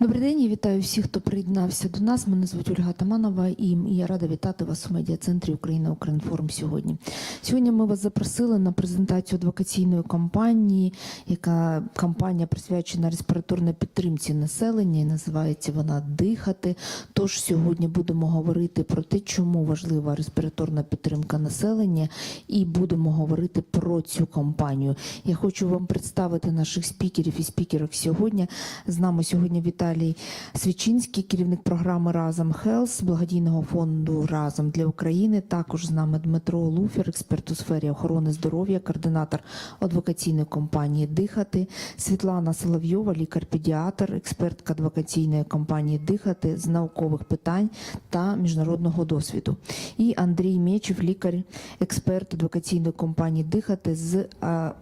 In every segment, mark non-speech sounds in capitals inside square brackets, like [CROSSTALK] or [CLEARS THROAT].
Добрий день, я вітаю всіх, хто приєднався до нас. Мене звуть Ольга Таманова і я рада вітати вас у медіа-центрі Україна Укрінформ сьогодні. Сьогодні ми вас запросили на презентацію адвокаційної кампанії, яка кампанія присвячена респіраторній підтримці населення і називається вона Дихати. Тож сьогодні будемо говорити про те, чому важлива респіраторна підтримка населення, і будемо говорити про цю кампанію. Я хочу вам представити наших спікерів і спікерок сьогодні. З нами сьогодні Віталій Свічинський, керівник програми Разом Хелс благодійного фонду Разом для України. Також з нами Дмитро Луфер, експерт у сфері охорони здоров'я, координатор адвокаційної компанії Дихати, Світлана Соловйова, лікар-педіатр, експертка адвокаційної компанії Дихати з наукових питань та міжнародного досвіду. І Андрій Мечев, лікар, експерт адвокаційної компанії Дихати з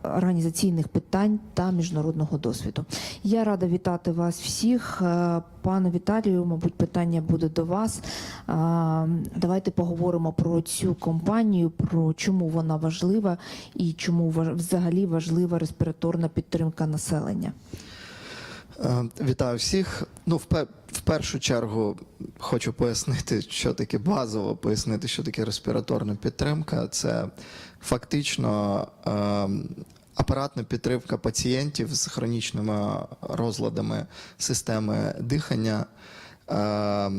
організаційних питань та міжнародного досвіду. Я рада вітати вас всіх. Е, Пане Віталію, мабуть, питання буде до вас. Давайте поговоримо про цю компанію, про чому вона важлива і чому взагалі важлива респіраторна підтримка населення. Е, Вітаю всіх. Ну, в, першу чергу хочу пояснити, що таке базово пояснити, що таке респіраторна підтримка. Це фактично е, апаратна підтримка пацієнтів з хронічними розладами системи дихання. Е,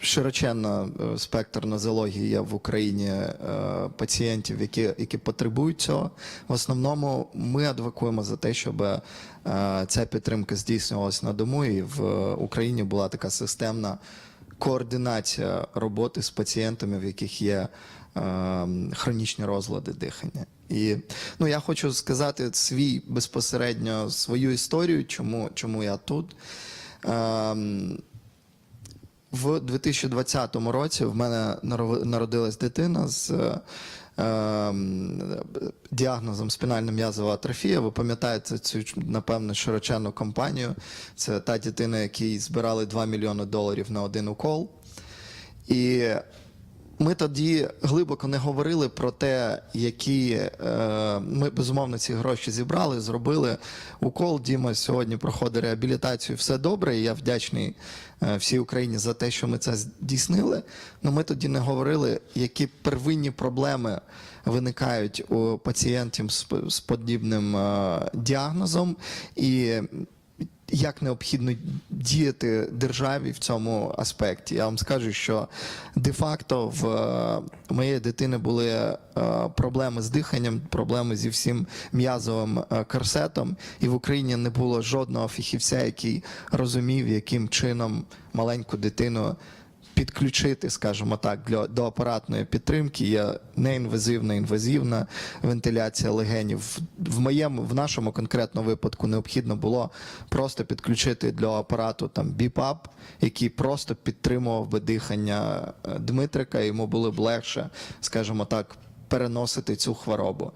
Широченна е, спектр нозології є в Україні е, пацієнтів, які, які потребують цього. В основному ми адвокуємо за те, щоб е, ця підтримка здійснювалася на дому, і в Україні була така системна координація роботи з пацієнтами, в яких є хронічні розлади дихання. І ну, я хочу сказати свій безпосередньо свою історію, чому, чому я тут. Ем, в 2020 році в мене народилась дитина з е, ем, діагнозом спінальна м'язова атрофія. Ви пам'ятаєте цю напевно широченну компанію. Це та дитина, якій збирали 2 мільйони доларів на один укол. І ми тоді глибоко не говорили про те, які е, ми безумовно ці гроші зібрали, зробили укол. Діма сьогодні проходить реабілітацію. Все добре. І я вдячний е, всій Україні за те, що ми це здійснили. Але ми тоді не говорили, які первинні проблеми виникають у пацієнтів з, з подібним е, діагнозом. І як необхідно діяти державі в цьому аспекті. Я вам скажу, що де-факто в е, моєї дитини були е, проблеми з диханням, проблеми зі всім м'язовим е, корсетом, і в Україні не було жодного фахівця, який розумів, яким чином маленьку дитину. Підключити, скажімо так, для до апаратної підтримки є неінвазивна, інвазивна вентиляція легенів. В моєму, в нашому конкретному випадку необхідно було просто підключити до апарату там біпап, який просто підтримував би дихання е, Дмитрика. Йому було б легше, скажімо так, переносити цю хворобу.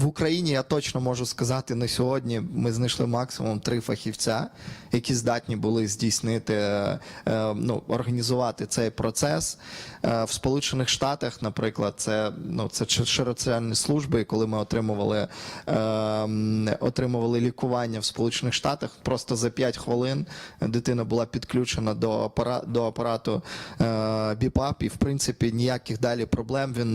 В Україні я точно можу сказати на сьогодні. Ми знайшли максимум три фахівця, які здатні були здійснити, е, е, ну, організувати цей процес. Е, В Сполучених Штатах, наприклад, це ну це ши- широкоціальні служби. Коли ми отримували, отримували лікування в Сполучених Штатах, просто за 5 хвилин дитина була підключена до апара, до апарату БІПАП, і в принципі ніяких далі проблем. Він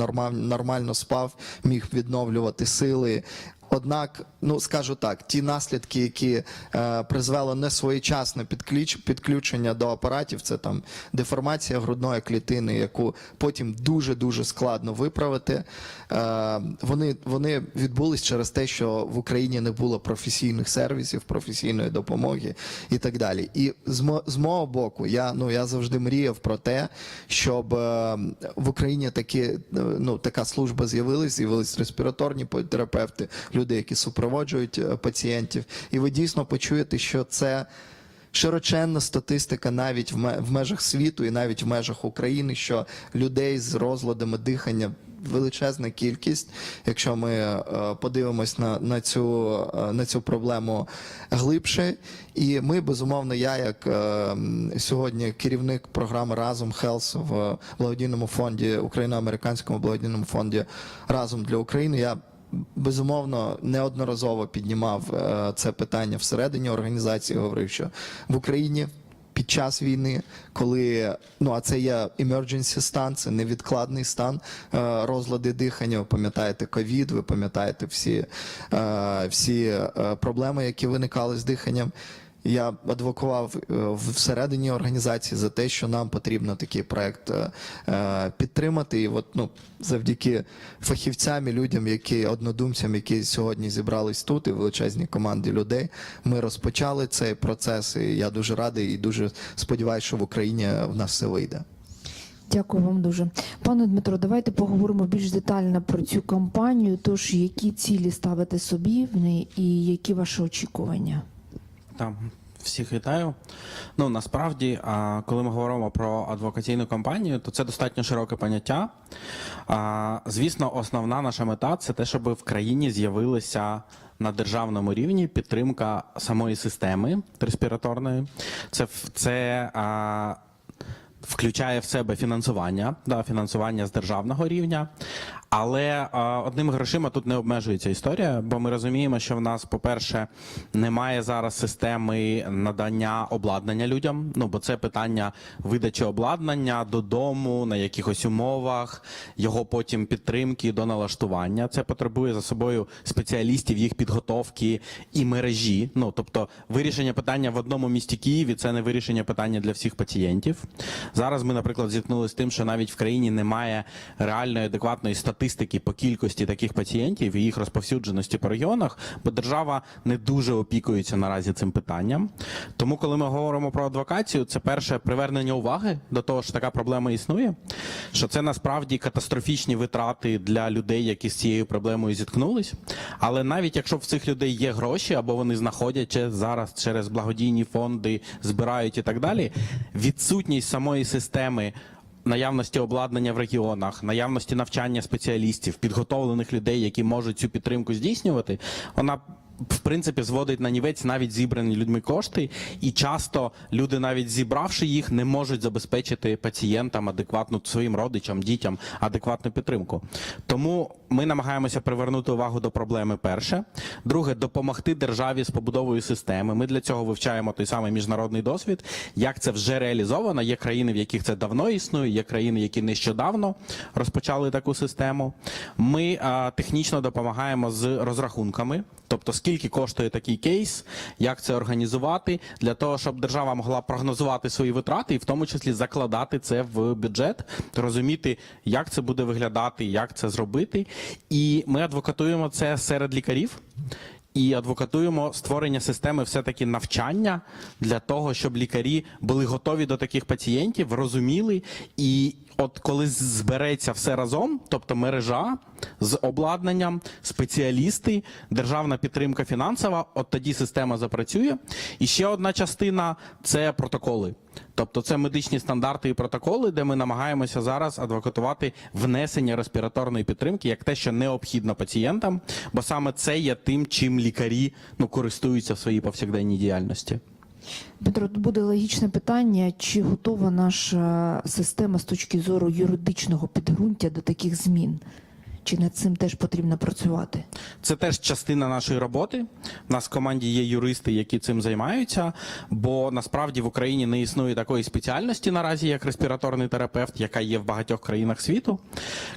нормально спав, міг відновлювати сили. сили Однак, ну скажу так, ті наслідки, які е, призвело несвоєчасне підключ, підключення до апаратів, це там деформація грудної клітини, яку потім дуже дуже складно виправити. Е, вони, вони відбулись через те, що в Україні не було професійних сервісів, професійної допомоги і так далі. І з, з мого боку, я ну я завжди мріяв про те, щоб е, в Україні такі е, ну така служба з'явилась, з'явились респіраторні терапевти, люди, які супроводжують е, пацієнтів, і ви дійсно почуєте, що це. Широченна статистика навіть в межах світу і навіть в межах України, що людей з розладами дихання величезна кількість. Якщо ми е, подивимось на, на, цю, е, на цю проблему глибше, і ми безумовно, я як сьогодні керівник програми Разом Хелс в благодійному фонді, україно-американському благодійному фонді Разом для України, я безумовно неодноразово піднімав е, це питання всередині організації. Говорив, що в Україні під час війни, коли ну а це є emergency стан, це невідкладний стан е, розлади дихання. Ви пам'ятаєте ковід, ви пам'ятаєте всі, е, всі проблеми, які виникали з диханням. Я адвокував е, всередині організації за те, що нам потрібно такий проект е, е, підтримати. І от ну завдяки фахівцям і людям, які однодумцям, які сьогодні зібрались тут, і величезній команді людей, ми розпочали цей процес. І я дуже радий і дуже сподіваюся, що в Україні в нас все вийде. Дякую вам дуже. Пане Дмитро, давайте поговоримо більш детально про цю кампанію. Тож, які цілі ставите собі в неї і які ваші очікування? Там всіх вітаю. Ну насправді, коли ми говоримо про адвокаційну кампанію, то це достатньо широке поняття. Звісно, основна наша мета це те, щоб в країні з'явилася на державному рівні підтримка самої системи респіраторної. Це це. Включає в себе фінансування, да, фінансування з державного рівня. Але одними грошима тут не обмежується історія, бо ми розуміємо, що в нас, по-перше, немає зараз системи надання обладнання людям. Ну бо це питання видачі обладнання додому на якихось умовах, його потім підтримки до налаштування. Це потребує за собою спеціалістів, їх підготовки і мережі. Ну тобто, вирішення питання в одному місті Києві це не вирішення питання для всіх пацієнтів. Зараз ми, наприклад, зіткнулися з тим, що навіть в країні немає реальної адекватної статистики по кількості таких пацієнтів і їх розповсюдженості по регіонах, бо держава не дуже опікується наразі цим питанням. Тому, коли ми говоримо про адвокацію, це перше привернення уваги до того, що така проблема існує, що це насправді катастрофічні витрати для людей, які з цією проблемою зіткнулись. Але навіть якщо в цих людей є гроші, або вони знаходять зараз через благодійні фонди, збирають і так далі, відсутність самої системи. Наявності обладнання в регіонах, наявності навчання спеціалістів, підготовлених людей, які можуть цю підтримку здійснювати, вона в принципі зводить на нівець навіть зібрані людьми кошти, і часто люди, навіть зібравши їх, не можуть забезпечити пацієнтам адекватну своїм родичам, дітям адекватну підтримку. Тому ми намагаємося привернути увагу до проблеми. Перше, друге, допомогти державі з побудовою системи. Ми для цього вивчаємо той самий міжнародний досвід, як це вже реалізовано. Є країни, в яких це давно існує, є країни, які нещодавно розпочали таку систему. Ми а, технічно допомагаємо з розрахунками, тобто скільки коштує такий кейс, як це організувати, для того, щоб держава могла прогнозувати свої витрати і в тому числі закладати це в бюджет, розуміти, як це буде виглядати, як це зробити. І ми адвокатуємо це серед лікарів. І адвокатуємо створення системи все-таки навчання для того, щоб лікарі були готові до таких пацієнтів, розуміли. І от коли збереться все разом, тобто мережа з обладнанням, спеціалісти, державна підтримка фінансова, от тоді система запрацює. І ще одна частина це протоколи. Тобто це медичні стандарти і протоколи, де ми намагаємося зараз адвокатувати внесення респіраторної підтримки як те, що необхідно пацієнтам, бо саме це є тим, чим лікарі ну, користуються в своїй повсякденній діяльності. Дмитро, тут буде логічне питання: чи готова наша система з точки зору юридичного підґрунтя до таких змін? Чи над цим теж потрібно працювати? Це теж частина нашої роботи. У нас в команді є юристи, які цим займаються. Бо насправді в Україні не існує такої спеціальності наразі, як респіраторний терапевт, яка є в багатьох країнах світу.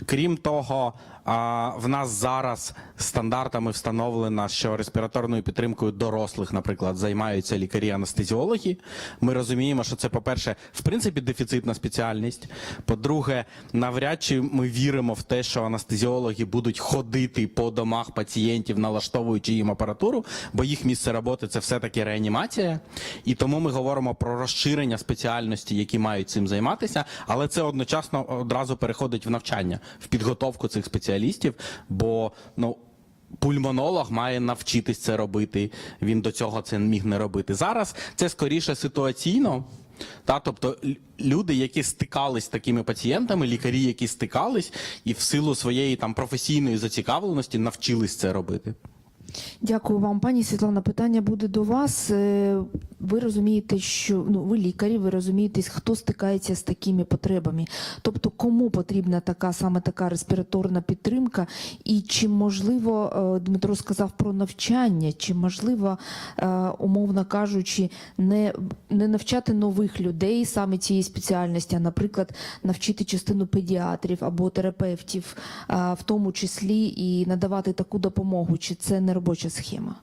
Крім того, а, в нас зараз стандартами встановлено, що респіраторною підтримкою дорослих, наприклад, займаються лікарі-анестезіологи. Ми розуміємо, що це, по-перше, в принципі, дефіцитна спеціальність. По-друге, навряд чи ми віримо в те, що анестезіологи будуть ходити по домах пацієнтів, налаштовуючи їм апаратуру, бо їх місце роботи це все-таки реанімація. І тому ми говоримо про розширення спеціальності, які мають цим займатися, але це одночасно одразу переходить в навчання, в підготовку цих спеціалістів, бо ну. Пульмонолог має навчитись це робити. Він до цього це міг не робити. Зараз це скоріше ситуаційно. Та, тобто люди, які стикались з такими пацієнтами, лікарі, які стикались, і в силу своєї там професійної зацікавленості навчились це робити. Дякую вам, пані Світлана. Питання буде до вас. Е, Ви розумієте, що ну ви лікарі, ви розумієте, хто стикається з такими потребами. Тобто, кому потрібна така саме така респіраторна підтримка, і чи можливо е, Дмитро сказав про навчання, чи можливо, е, умовно кажучи, не, не навчати нових людей саме цієї спеціальності, а, наприклад, навчити частину педіатрів або терапевтів, в тому числі і надавати таку допомогу, чи це не робоча схема?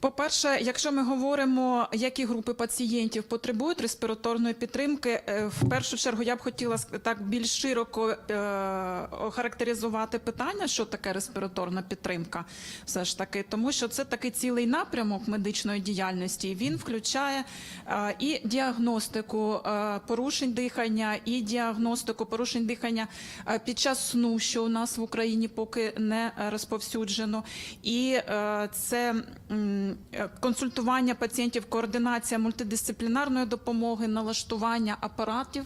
По-перше, якщо ми говоримо, які групи пацієнтів потребують респіраторної підтримки, е, в першу чергу я б хотіла так більш широко е, охарактеризувати питання, що таке респіраторна підтримка, все ж таки, тому що це такий цілий напрямок медичної діяльності. Він включає е, і діагностику порушень дихання, і діагностику порушень дихання під час сну, що у нас в Україні поки не розповсюджено, і це консультування пацієнтів, координація мультидисциплінарної допомоги, налаштування апаратів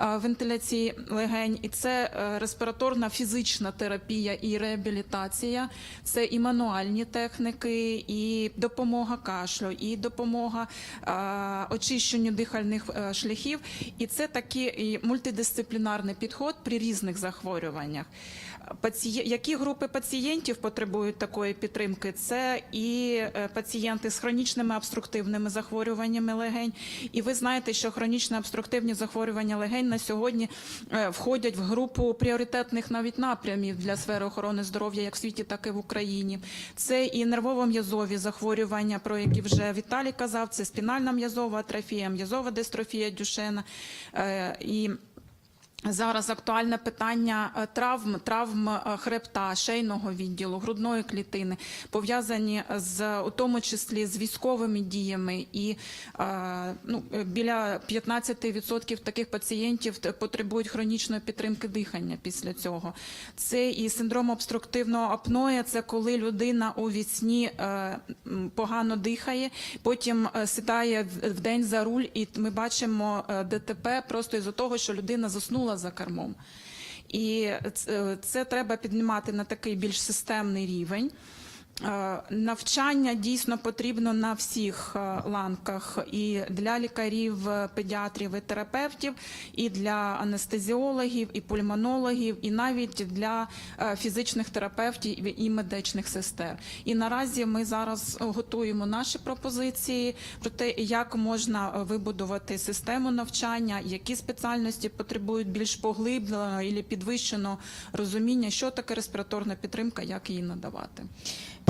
е, вентиляції легень, і це е, респіраторна фізична терапія і реабілітація, це і мануальні техніки, і допомога кашлю, і допомога е, очищенню дихальних е, шляхів. І це такий мультидисциплінарний підход при різних захворюваннях. Які групи пацієнтів потребують такої підтримки? Це і е, пацієнти з хронічними обструктивними захворюваннями легень. І ви знаєте, що хронічні обструктивні захворювання легень на сьогодні е, входять в групу пріоритетних навіть напрямів для сфери охорони здоров'я, як в світі, так і в Україні. Це і нервово-м'язові захворювання, про які вже Віталій казав. Це спінальна м'язова атрофія, м'язова дистрофія Дюшена. Е, І Зараз актуальне питання е, травм, травм е, хребта, шейного відділу, грудної клітини, пов'язані з у тому числі з військовими діями, і е, ну, біля 15% таких пацієнтів потребують хронічної підтримки дихання після цього. Це і синдром обструктивного апноя, це коли людина у вісні погано дихає, потім сідає в- день за руль, і ми бачимо ДТП просто із-за того, що людина заснула за кермом. І це, це треба піднімати на такий більш системний рівень. Е, Навчання дійсно потрібно на всіх е, ланках і для лікарів, е, педіатрів і терапевтів, і для анестезіологів, і пульмонологів, і навіть для фізичних терапевтів і медичних сестер. І наразі ми зараз готуємо наші пропозиції про те, як можна вибудувати систему навчання, які спеціальності потребують більш поглибленого і підвищеного розуміння, що таке респіраторна підтримка, як її надавати.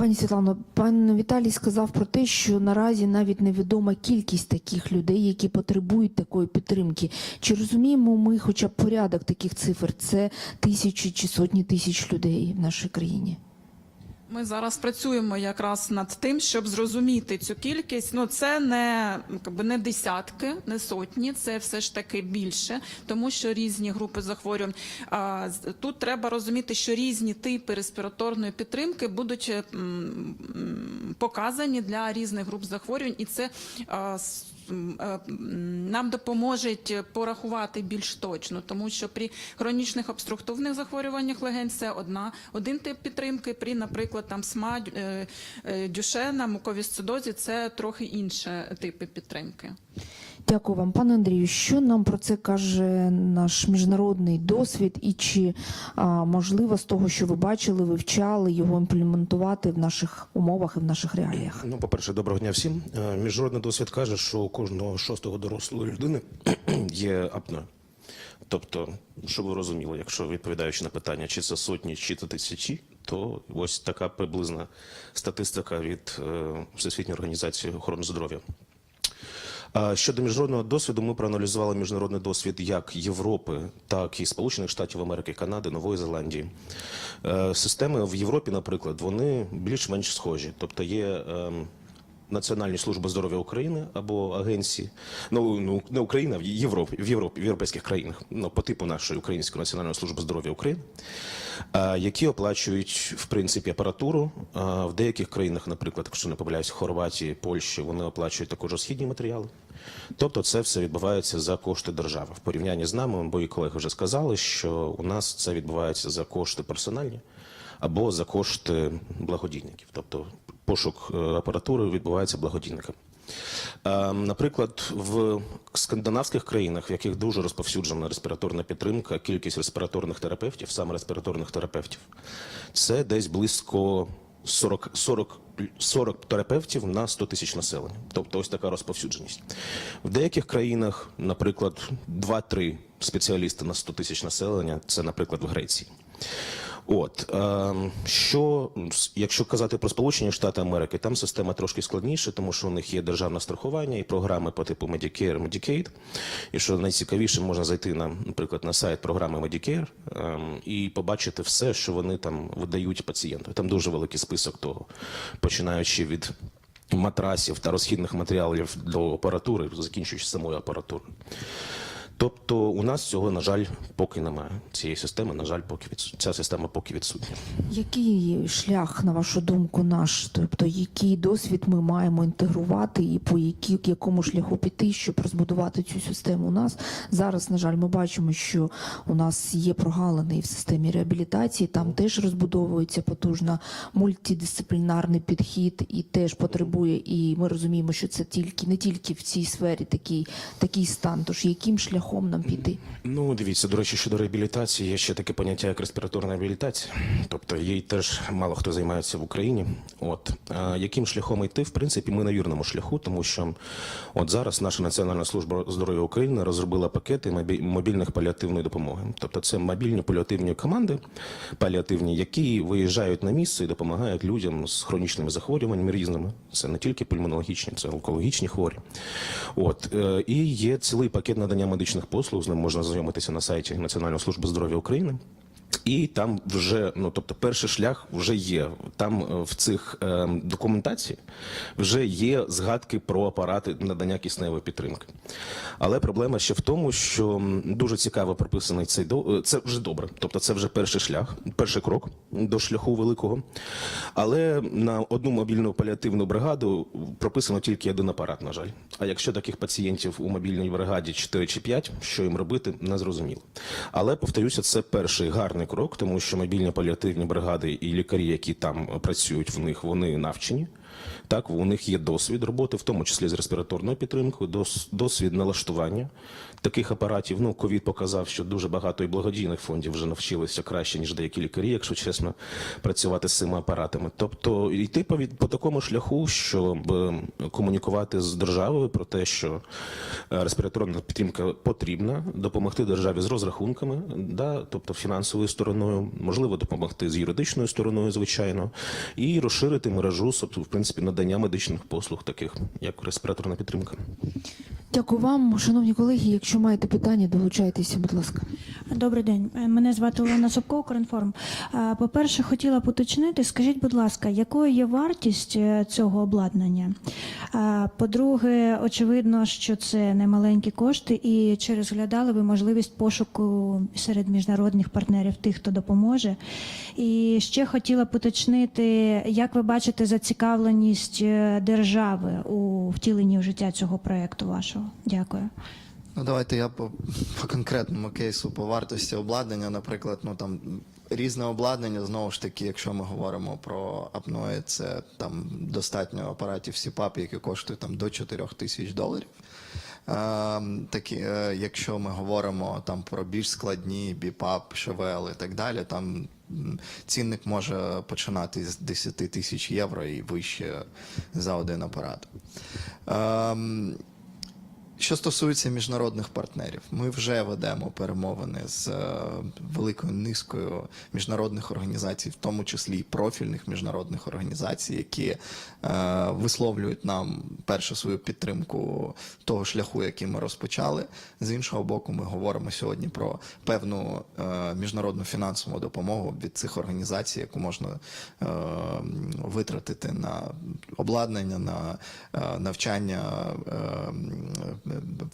Пані Світлано, пан Віталій сказав про те, що наразі навіть невідома кількість таких людей, які потребують такої підтримки. Чи розуміємо ми, хоча б порядок таких цифр? Це тисячі чи сотні тисяч людей в нашій країні? Ми зараз працюємо якраз над тим, щоб зрозуміти цю кількість. Ну це не якби не десятки, не сотні, це все ж таки більше, тому що різні групи захворювань. Тут треба розуміти, що різні типи респіраторної підтримки будуть показані для різних груп захворювань, і це нам допоможе порахувати більш точно, тому що при хронічних обструктивних захворюваннях легень це одна один тип підтримки. При, наприклад, там СМА, е, е, дюшена, муковісцидозі це трохи інші типи підтримки. Дякую вам, пане Андрію. Що нам про це каже наш міжнародний досвід, і чи а, можливо з того, що ви бачили, вивчали його імплементувати в наших умовах і в наших реаліях? Ну, по-перше, доброго дня всім. Е, Міжнародний досвід каже, що у кожного шостого дорослої людини [CLEARS THROAT] є апноe. Тобто, щоб ви розуміли, якщо відповідаючи на питання, чи це сотні, чи це тисячі, то ось така приблизна статистика від е, Всесвітньої організації охорони здоров'я. Щодо міжнародного досвіду, ми проаналізували міжнародний досвід як Європи, так і Сполучених Штатів Америки, Канади, Нової Зеландії. Е, Системи в Європі, наприклад, вони більш-менш схожі. Тобто є ем, Національні служби здоров'я України або агенції, ну, ну не Україна, в Європі, в Європі, в європейських країнах, ну по типу нашої Української національної служби здоров'я України, які оплачують в принципі апаратуру. В деяких країнах, наприклад, якщо не помиляюсь, Хорватії, Польщі, вони оплачують також розхідні матеріали. Тобто, це все відбувається за кошти держави. В порівнянні з нами, і колеги вже сказали, що у нас це відбувається за кошти персональні. Або за кошти благодійників. Тобто пошук е, апаратури відбувається благодійниками. Е, Наприклад, в скандинавських країнах, в яких дуже розповсюджена респіраторна підтримка, кількість респіраторних терапевтів, саме респіраторних терапевтів, це десь близько 40, 40, 40 терапевтів на 100 тисяч населення. Тобто ось така розповсюдженість. В деяких країнах, наприклад, 2-3 спеціалісти на 100 тисяч населення, це, наприклад, в Греції. От е, що якщо казати про Сполучені Штати Америки, там система трошки складніша, тому що у них є державне страхування і програми по типу Medicare, Medicaid. І що найцікавіше, можна зайти на, наприклад, на сайт програми Medicare е, і побачити все, що вони там видають пацієнту. Там дуже великий список того, починаючи від матрасів та розхідних матеріалів до апаратури, закінчуючи самою апаратурою. Тобто у нас цього, на жаль, поки немає. Цієї системи, на жаль, поки відсу- ця система поки відсутня. Який шлях, на вашу думку, наш? Тобто, який досвід ми маємо інтегрувати і по які, якому шляху піти, щоб розбудувати цю систему? У нас зараз, на жаль, ми бачимо, що у нас є прогалини і в системі реабілітації. Там теж розбудовується потужно мультидисциплінарний підхід і теж потребує. І ми розуміємо, що це тільки не тільки в цій сфері такий, такий стан. Тож яким шляхом нам піти? Ну, дивіться, до речі, щодо реабілітації, є ще таке поняття, як респіраторна реабілітація. Тобто їй теж мало хто займається в Україні. От а яким шляхом йти, в принципі, ми на вірному шляху, тому що от зараз наша Національна служба здоров'я України розробила пакети мобільних паліативної допомоги. Тобто, це мобільні паліативні команди, паліативні, які виїжджають на місце і допомагають людям з хронічними захворюваннями різними. Це не тільки пульмонологічні, це онкологічні хворі. От е, і є цілий пакет надання медичних послуг. З ним можна знайомитися на сайті Національної служби здоров'я України. І там вже, ну тобто, перший шлях вже є. Там е, в цих е, документації вже є згадки про апарати надання кисневої підтримки. Але проблема ще в тому, що дуже цікаво прописаний цей до е, це вже добре. Тобто, це вже перший шлях, перший крок до шляху великого. Але на одну мобільну паліативну бригаду прописано тільки один апарат, на жаль. А якщо таких пацієнтів у мобільній бригаді 4 чи 5, що їм робити, не зрозуміло. Але повторюся, це перший гарний крок, тому що мобільні паліативні бригади і лікарі, які там працюють в них, вони навчені. Так, у них є досвід роботи, в тому числі з респіраторною підтримкою, досвід налаштування таких апаратів. Ну, ковід показав, що дуже багато і благодійних фондів вже навчилися краще, ніж деякі лікарі, якщо чесно, працювати з цими апаратами. Тобто йти по, по такому шляху, щоб е, комунікувати з державою про те, що е, респіраторна підтримка потрібна, допомогти державі з розрахунками, да, тобто фінансовою стороною, можливо, допомогти з юридичною стороною, звичайно, і розширити мережу, тобто, в принципі, надання медичних послуг, таких як респіраторна підтримка. Дякую вам, шановні колеги. Якщо маєте питання, долучайтеся, будь ласка. Добрий день. Мене звати Олена Собко, Укрінформ. Е, По-перше, хотіла уточнити, скажіть, будь ласка, якою є вартість е, цього обладнання? Е, По-друге, очевидно, що це немаленькі кошти, і чи розглядали ви можливість пошуку серед міжнародних партнерів тих, хто допоможе? І ще хотіла уточнити, як ви бачите зацікавленість держави у втіленні в життя цього проекту вашого? Дякую. Ну, давайте я по, по конкретному кейсу, по вартості обладнання, наприклад, ну там різне обладнання, знову ж таки, якщо ми говоримо про апної, це там достатньо апаратів СІПАП, які коштують там до 4 тисяч доларів. Е, такі, е, якщо ми говоримо там про більш складні біпап, ШВЛ і так далі, там цінник може починати з 10 тисяч євро і вище за один апарат. Ем, що стосується міжнародних партнерів, ми вже ведемо перемовини з е, великою низкою міжнародних організацій, в тому числі і профільних міжнародних організацій, які е, висловлюють нам перше свою підтримку того шляху, який ми розпочали. З іншого боку, ми говоримо сьогодні про певну е, міжнародну фінансову допомогу від цих організацій, яку можна е, витратити на обладнання, на е, навчання е,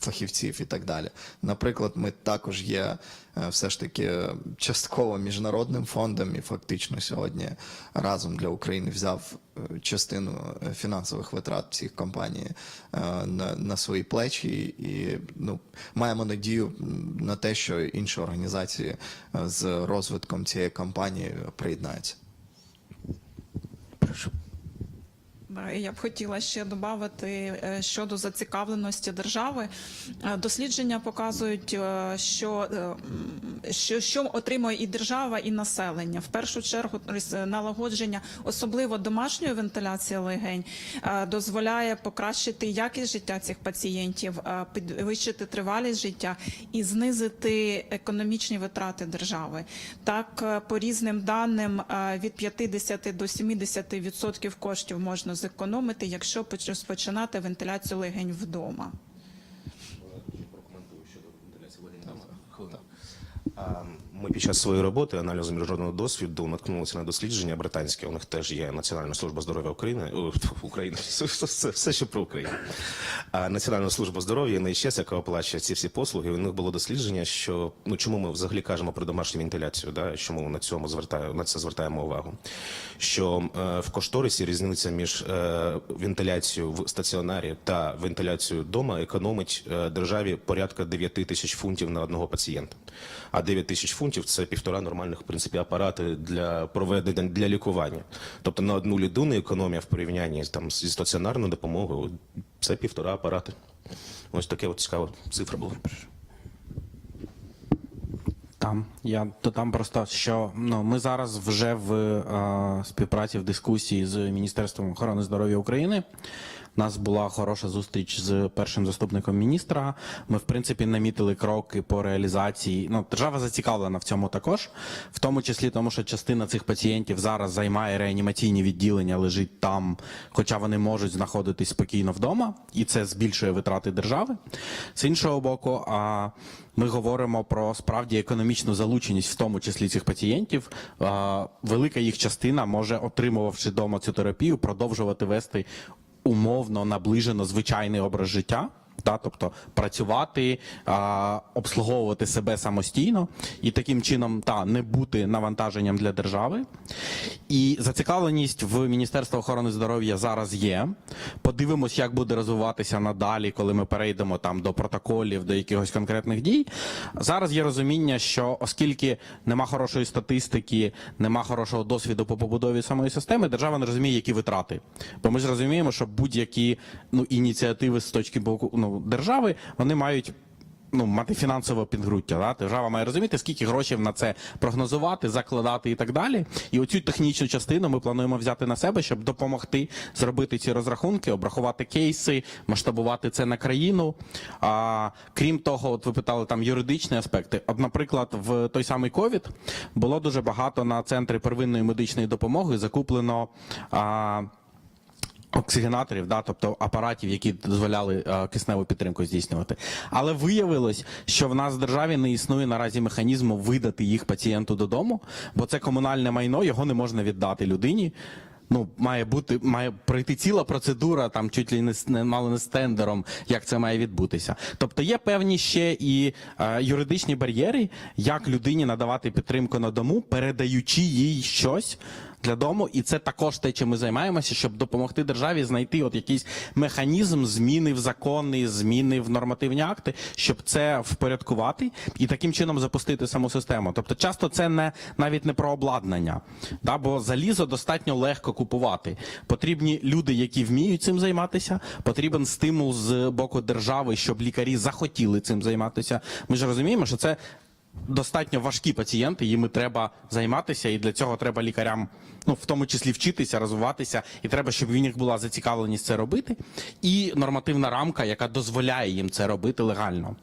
фахівців і так далі. Наприклад, ми також є е, все ж таки частково міжнародним фондом, і фактично сьогодні разом для України взяв е, частину е, фінансових витрат всіх компаній на, на свої плечі, і ну, маємо надію на те, що інші організації з розвитком цієї компанії приєднаються. Да, і Я б хотіла ще додати е, щодо зацікавленості держави. Е, Дослідження показують, е, що, що, що отримує і держава, і населення. В першу чергу налагодження, особливо домашньої вентиляції легень, дозволяє покращити якість життя цих пацієнтів, підвищити тривалість життя і знизити економічні витрати держави. Так, по різним даним від 50 до 70% відсотків коштів можна зекономити, якщо поч- розпочинати вентиляцію легень вдома. Ми під час своєї роботи аналізу міжнародного досвіду наткнулися на дослідження британське. У них теж є Національна служба здоров'я України України. Все, все, ще про Україну. А Національна служба здоров'я і НHS, яка оплачує ці всі послуги. У них було дослідження, що ну чому ми взагалі кажемо про домашню вентиляцію, да чому на цьому звертає на це звертаємо увагу. Що е, в кошторисі різниця між е, вентиляцією в стаціонарі та вентиляцією вдома економить е, державі порядка 9 тисяч фунтів на одного пацієнта. А 9 тисяч фунтів це півтора нормальних в принципі апарати для проведення для лікування. Тобто на одну людину економія в порівнянні там зі стаціонарною допомогою це півтора апарати. Ось таке от цікава цифра була. Там я додам просто, що ну ми зараз вже в е, співпраці в дискусії з Міністерством охорони здоров'я України. Нас була хороша зустріч з першим заступником міністра. Ми, в принципі, намітили кроки по реалізації. Ну, держава зацікавлена в цьому також, в тому числі тому, що частина цих пацієнтів зараз займає реанімаційні відділення, лежить там, хоча вони можуть знаходитись спокійно вдома, і це збільшує витрати держави. З іншого боку, а ми говоримо про справді економічну залученість, в тому числі цих пацієнтів. Велика їх частина може, отримувавши вдома цю терапію, продовжувати вести умовно наближено звичайний образ життя. Та, тобто працювати, а, обслуговувати себе самостійно і таким чином та не бути навантаженням для держави. І зацікавленість в Міністерства охорони здоров'я зараз є. Подивимось, як буде розвиватися надалі, коли ми перейдемо там до протоколів, до якихось конкретних дій. Зараз є розуміння, що оскільки нема хорошої статистики, нема хорошого досвіду по побудові самої системи, держава не розуміє, які витрати. Бо ми ж розуміємо, що будь-які ну, ініціативи з точки боку ну, держави вони мають. Ну, мати фінансове підґрунтя. Да? Держава має розуміти, скільки грошей на це прогнозувати, закладати і так далі. І оцю технічну частину ми плануємо взяти на себе, щоб допомогти зробити ці розрахунки, обрахувати кейси, масштабувати це на країну. А, крім того, от ви питали там юридичні аспекти. От, наприклад, в той самий ковід було дуже багато на центри первинної медичної допомоги закуплено. А, Оксигенаторів, да, тобто апаратів, які дозволяли е, кисневу підтримку здійснювати. Але виявилось, що в нас в державі не існує наразі механізму видати їх пацієнту додому, бо це комунальне майно, його не можна віддати людині. Ну, має бути, має пройти ціла процедура, там чуть ли не, мало не з тендером, як це має відбутися. Тобто є певні ще і е, юридичні бар'єри, як людині надавати підтримку на дому, передаючи їй щось для дому, і це також те, чим ми займаємося, щоб допомогти державі знайти от якийсь механізм зміни в закони, зміни в нормативні акти, щоб це впорядкувати і таким чином запустити саму систему. Тобто, часто це не навіть не про обладнання, да, бо залізо достатньо легко купувати. Потрібні люди, які вміють цим займатися. Потрібен стимул з боку держави, щоб лікарі захотіли цим займатися. Ми ж розуміємо, що це достатньо важкі пацієнти, їми треба займатися, і для цього треба лікарям, ну в тому числі вчитися, розвиватися, і треба, щоб в них була зацікавленість це робити, і нормативна рамка, яка дозволяє їм це робити легально.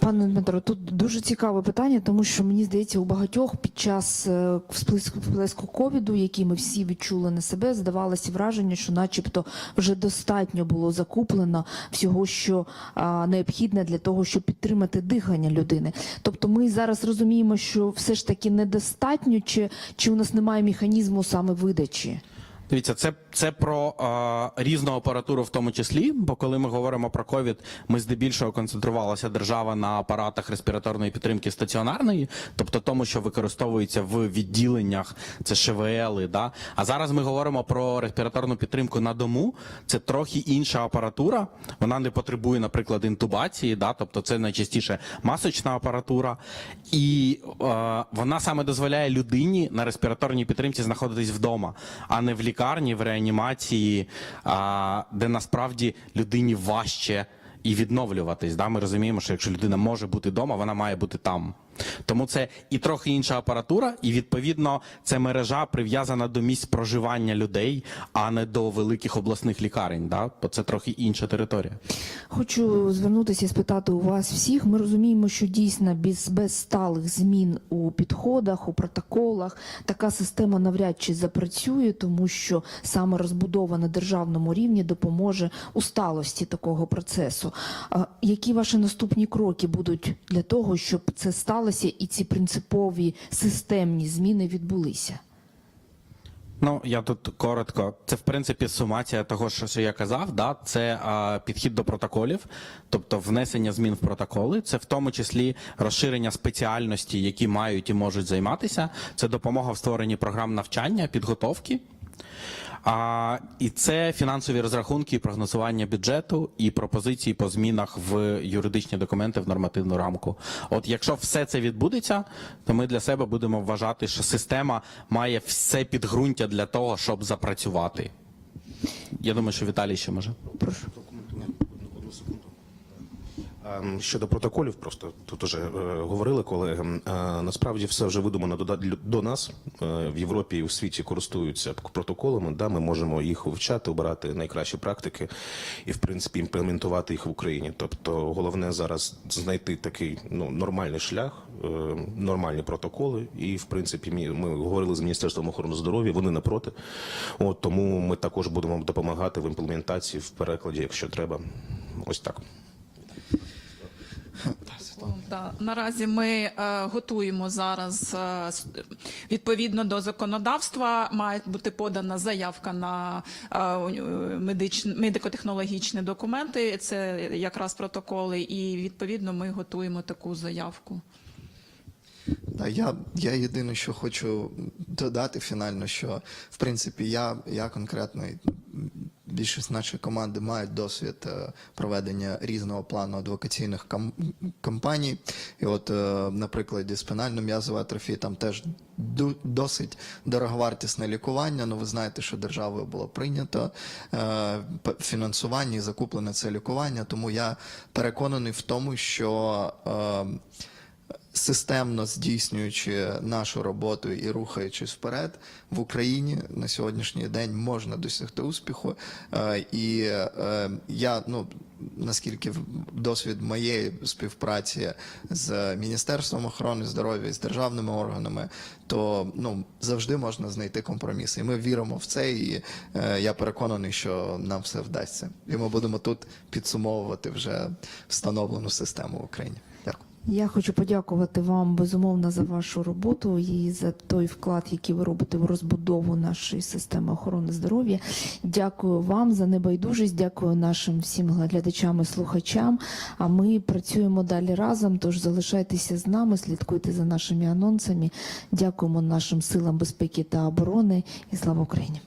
Пане Дмитро, тут дуже цікаве питання, тому що мені здається, у багатьох під час е, всплеску ковіду, який ми всі відчули на себе, здавалося враження, що, начебто, вже достатньо було закуплено всього, що а, необхідне для того, щоб підтримати дихання людини. Тобто, ми зараз розуміємо, що все ж таки недостатньо, чи, чи у нас немає механізму саме видачі. Дивіться, це, це про е, різну апаратуру в тому числі, бо коли ми говоримо про ковід, ми здебільшого концентрувалася держава на апаратах респіраторної підтримки стаціонарної, тобто тому, що використовується в відділеннях, це ШВЛ, да? а зараз ми говоримо про респіраторну підтримку на дому, це трохи інша апаратура, вона не потребує, наприклад, інтубації, да? тобто це найчастіше масочна апаратура, і е, вона саме дозволяє людині на респіраторній підтримці знаходитись вдома, а не в лікарні. Лікарні, в реанімації, а, де насправді людині важче і відновлюватись. Да? Ми розуміємо, що якщо людина може бути вдома, вона має бути там. Тому це і трохи інша апаратура, і відповідно це мережа прив'язана до місць проживання людей, а не до великих обласних лікарень. Да? Бо це трохи інша територія. Хочу звернутися і спитати у вас всіх. Ми розуміємо, що дійсно без, без сталих змін у підходах, у протоколах така система навряд чи запрацює, тому що саме розбудова на державному рівні допоможе у сталості такого процесу. Які ваші наступні кроки будуть для того, щоб це сталося і ці принципові системні зміни відбулися? Ну я тут коротко. Це в принципі сумація того, що я казав. Да, це а, підхід до протоколів, тобто внесення змін в протоколи. Це в тому числі розширення спеціальності, які мають і можуть займатися. Це допомога в створенні програм навчання, підготовки. А, і це фінансові розрахунки, прогнозування бюджету і пропозиції по змінах в юридичні документи в нормативну рамку. От якщо все це відбудеться, то ми для себе будемо вважати, що система має все підґрунтя для того, щоб запрацювати. Я думаю, що Віталій ще може. Прошу. Ем, Щодо протоколів, просто тут уже е, говорили колеги. Е, насправді все вже видумано до, нас. Е, в Європі і у світі користуються протоколами. Да, ми можемо їх вивчати, обирати найкращі практики і, в принципі, імплементувати їх в Україні. Тобто, головне зараз знайти такий ну нормальний шлях, нормальні протоколи. І, в принципі, ми говорили з міністерством охорони здоров'я. Вони не проти. От тому ми також будемо допомагати в імплементації, в перекладі, якщо треба. Ось так. Да. Наразі ми е, готуємо зараз е, відповідно до законодавства. Має бути подана заявка на е, медич- медико-технологічні документи. Це якраз протоколи, і відповідно ми готуємо таку заявку. Та я, я єдине, що хочу додати фінально, що в принципі я, я конкретно більшість нашої команди мають досвід е, проведення різного плану адвокаційних кам- кампаній. І от, е, на прикладі спинально-м'язової атрофії там теж досить дороговартісне лікування. Ну, ви знаєте, що державою було прийнято е, фінансування і закуплене це лікування. Тому я переконаний в тому, що. Системно здійснюючи нашу роботу і рухаючись вперед в Україні на сьогоднішній день можна досягти успіху. Е, І е, я ну наскільки досвід моєї співпраці з Міністерством охорони здоров'я з державними органами, то ну завжди можна знайти компроміс. І ми віримо в це. І е, я переконаний, що нам все вдасться. І ми будемо тут підсумовувати вже встановлену систему в Україні. Я хочу подякувати вам безумовно за вашу роботу і за той вклад, який ви робите в розбудову нашої системи охорони здоров'я. Дякую вам за небайдужість. Дякую нашим всім глядачам і слухачам. А ми працюємо далі разом. Тож залишайтеся з нами, слідкуйте за нашими анонсами. Дякуємо нашим силам безпеки та оборони і слава Україні.